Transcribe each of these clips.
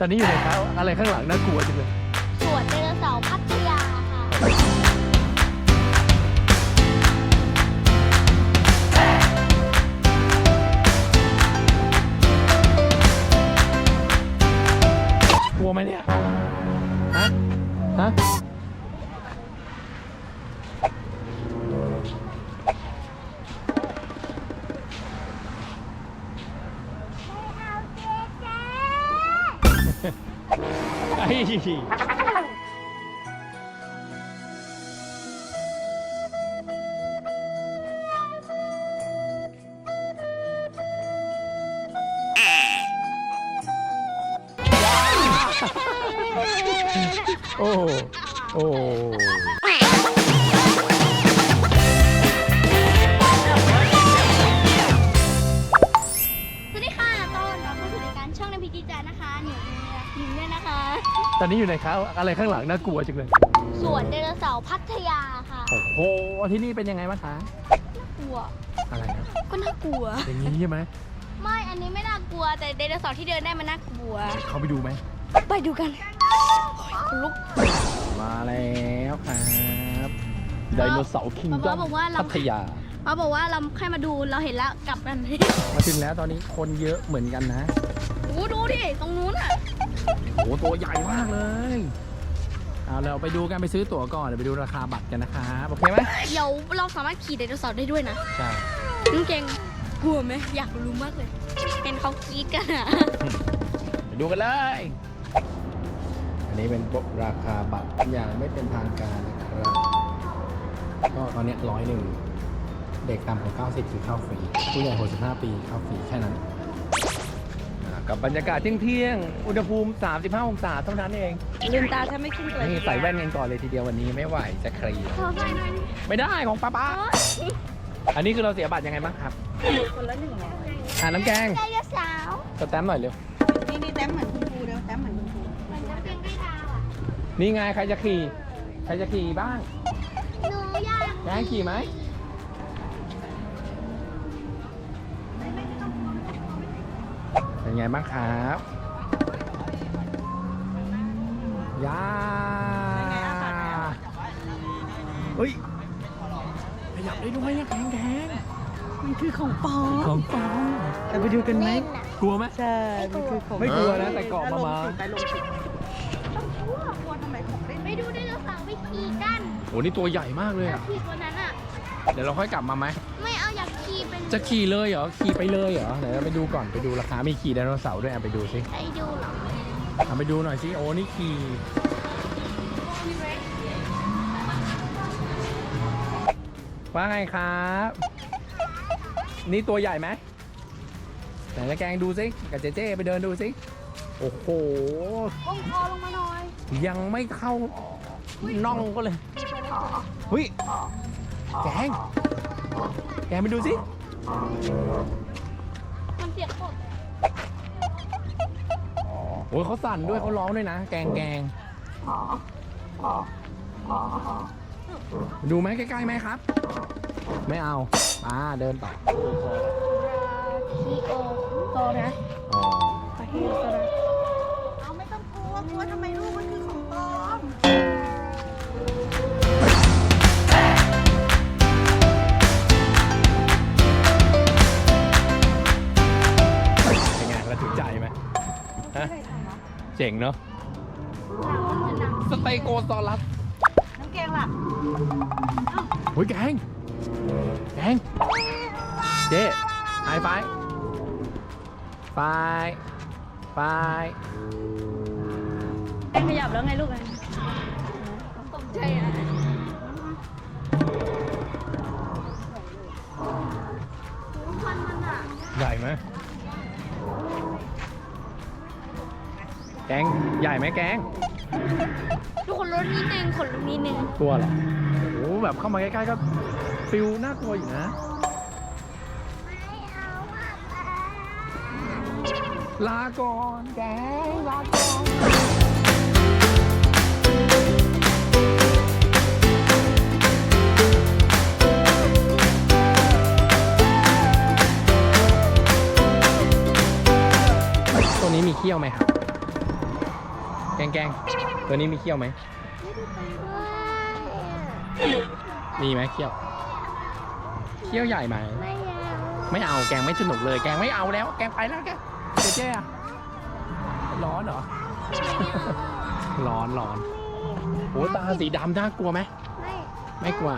ตอนนี้อยู่ในเขาอะไรข้างหลังน่ากลัวจังเลย สวนไดโนเสาร์พัทยาค่ะ กลัวไหมเนี่ย ฮะ ฮะ ไอ้โอ้ ตอนนี้อยู่ในเขาอะไรข้างหลังน่ากลัวจังเลย สวนไดโนเสาร์พัทยาค่ะโอ้โหที่นี่เป็นยังไงบ้างคะกลัว อะไรนะก็น่ากลัว อย่างนี้ใช่ไหมไม่อันนี้ไม่น่ากลัวแต่ไดโนเสาร์ที่เดินได้มันน่ากลัว เขาไปดูไหมไปดูกันคนลุกมาแล้วครับไดโนเสาร์คิงดอป๊ามบอกว่าเราพัทยาเขาบอกว่าเราแค่มาดูเราเห็นแล้วกลับกันมาถึงแล้วตอนนี้คนเยอะเหมือนกันนะโอ้ ดูดิ ตรงนู้นอะ โอ้ตัวใหญ่มากเลย เอาเราไปดูกันไปซื้อตั๋วก่อนเดี๋ยวไปดูราคาบัตรกันนะครับโอเคไหมเดี๋ยวเราสามารถขี่ไดโนเสาร์ได้ด้วยนะใช่ น้องเก่งกลัวไหมอยากรู้มากเลย เห็นเขากรีดกันอะ ไปดูกันเลย อันนี้เป็นราคาบัตรอย่างไม่เป็นทางการนะครับ ก็ตอนนี้ร้อยหนึ่ง เด็กต่ำกว่า90 คือเข้าฟรี ผู้ใหญ่65 ปีเข้าฟรีแค่นั้นอ่า กับบรรยากาศเที่ยงๆ อุณหภูมิ 35 องศาเท่านั้นเอง ลืมตาถ้าไม่ขึ้นตัวนี่ใส่แว่นกันก่อนเลยทีเดียววันนี้ไม่ไหวจะเคลียร์ขอไปหน่อยไม่ได้ของป้าป้าอันนี้คือเราเสียบัตรยังไงบ้างครับ คนละหนึ่งร้อยอ่าน้ำแกงไดโนเสาร์สแตมป์หน่อยเร็ว นี่นี่แต้มเหมือนคุณครูเร็วแต้มเหมือนคุณครูเหมือนน้ำเพียงไก่ดาวอะนี่ไงใครจะขี่ ใครจะขี่บ้าง หนูอยากแกงขี่ไหม เป็นไงบ้างครับยาเฮ้ยขยับได้ด้วยนะแข็งแข็งมันคือของปลอมของปลอมแต่ไปดูกันไหมเล่นอะกลัวไหมใช่มันคือของไม่กลัวนะแต่เกาะมามาไปลงสิกลัวทำไมของเล่นไปดูไดโนเสาร์ไปขี่กันโหนี่ตัวใหญ่มากเลยอะขี่ตัวนั้นอะ เดี๋ยวเราค่อยกลับมาไหมไม่เอาอยากขี่เป็นจะขี่เลยเหรอขี่ไปเลยเหรอเดี๋ยวเราไปดูก่อนไปดูราคามีขี่ไดโนเสาร์ด้วยอะไปดูสิไปดูเหรอเอาไปดูหน่อยสิโอ้นี่ขี่ว่าไงครับ นี่ตัวใหญ่ไหมไหนจะแกงดูสิกับเจเจไปเดินดูสิโอ้โหก้มคอลงมาหน่อย ยังไม่เข้าน่องก็เลยเฮ้ย แกง แกงไปดูสิ มันเสียงสดโอ้ยเขาสั่นด้วยเขาร้องด้วยนะ แกงแกง ดูไหมใกล้ๆไหมครับ ไม่เอา อ่าเดินต่อคีโอโตนะอ๋อไปที่โตนะ เจ๋งเนาะสเตโกซอรัสน้ำแกงล่ะเฮ้ยแกงแกงเจ๊ไฮไฟไฟไฟขยับแล้วไงลูกไง แกงใหญ่ไหมแกงทุกคนลดนิดนึงขนลุกนิดนึงตัวเหรอโอ้โหแบบเข้ามาใกล้ๆก็ฟิลน่ากลัวอยู่นะลาก่อนแกงลาก่อน ตัวนี้มีเขี้ยวไหมครับแก งแกงตัวนี้มีเขี้ยวไหมมีไหมเขี้ยว เขี้ยวใหญ่ไหมไม่เอาไม่เอาแกงไม่สนุกเลย แกงไม่เอาแล้ว แกงไปแล้วแกเจ๊เจ๊อะร้อนเหรอ ร้อนร้อนโอ้ตาสีดำน่ากลัวไหมไม่ไม่กลัว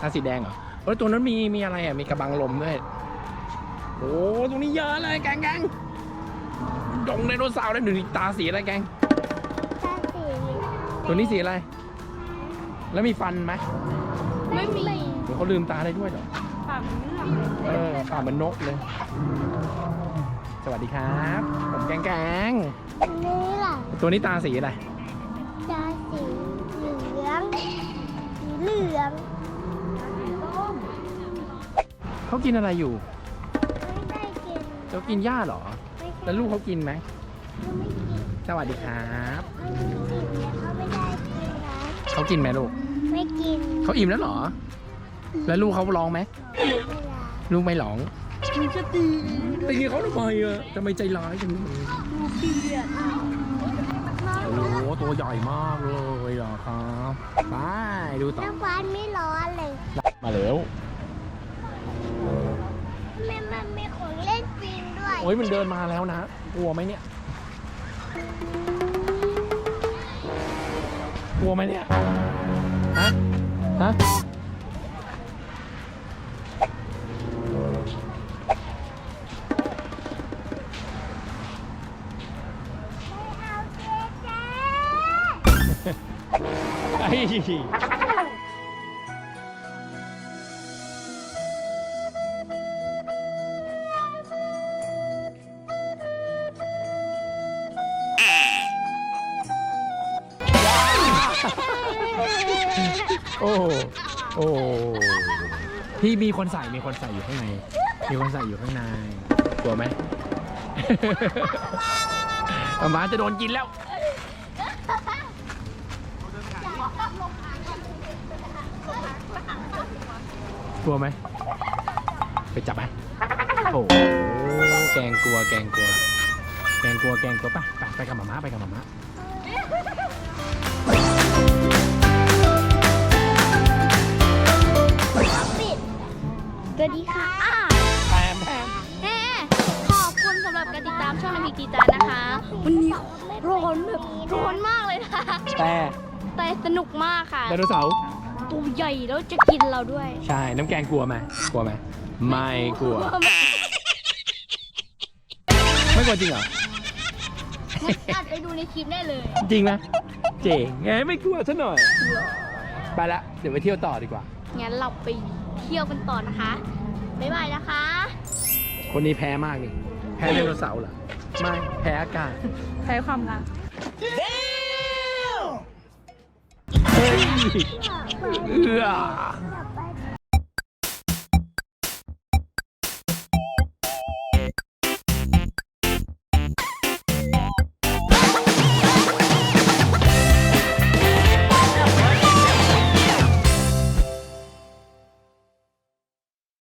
ตาสีแดงเหรอเอ้ยตัวนั้นมีมีอะไรอะมีกระบังลมด้วยโอ้ตรงนี้เยอะเลยแกงแกงดงไดโนเสาร์เลยหนึ่งตาสีอะไรแกง ตัวนี้สีอะไร แล้วมีฟันไหมไม่มีหรือเขาลืมตาได้ด้วยเหรอปากเนื้อเออปากเหมือนนกเลย สวัสดีครับ ผมแกงแกงอันนี้ล่ะตัวนี้ตาสีอะไร ตาสีเหลืองสีเหลืองเขากินอะไรอยู่ไม่ได้กินเขากินหญ้าเหรอ ไม่ใช่แล้วลูกเขากินไหมเขาไม่กินสวัสดีครับ ไม่กินเนี่ยเขาไม่ได้กินนะ เขากินไหมลูก ไม่กินเขาอิ่มแล้วเหรอ แล้วลูกเขาร้องไหมเวลาลูกไม่ร้องมันจะตีตีเขาทำไมอะทำไมใจร้ายจังเลยดูเปลี่ยนโอ้โหตัวใหญ่มากเลยเหรอครับไปดูต่อน้ำฟ้าไม่ร้อนเลย มาแล้วแม่มันมีของเล่นจริงด้วย โอ้ยมันเดินมาแล้วนะ กลัวไหมเนี่ยก ลัวไหมเนี่ย ฮะ ฮะเอาเจ๊เจ๊ไอ้ โอ้โอ้พี่มีคนใส่มีคนใส่อยู่ข้างในมีคนใส่อยู่ข้างในกลัวไหมประมาจะโดนกินแล้วกลัวไหมไปจับไหมโอ้แกงกลัวแกงกลัว แกงกลัวแกงกลัวไปไปไปกับหมาม้าไปกับหมาม้า ไดโนเสาร์ตัวใหญ่แล้วจะกินเราด้วยใช่น้ำแกงกลัวไหมกลัวไหมไม่กลัว ไม่กลัวจริงเหรออาจไปดูในคลิปได้เลย จริงไหมเจ๋งไงไม่กลัวซะหน่อย ไปละเดี๋ยวไปเที่ยวต่อดีกว่า งั้นเราไปเที่ยวกันต่อนะคะ บ๊ายบายนะคะ คนนี้แพ้มากนี่แพ้ไดโนเสาร์เหรอ ไม่ แพ้อากาศ ใช้ความรัก เ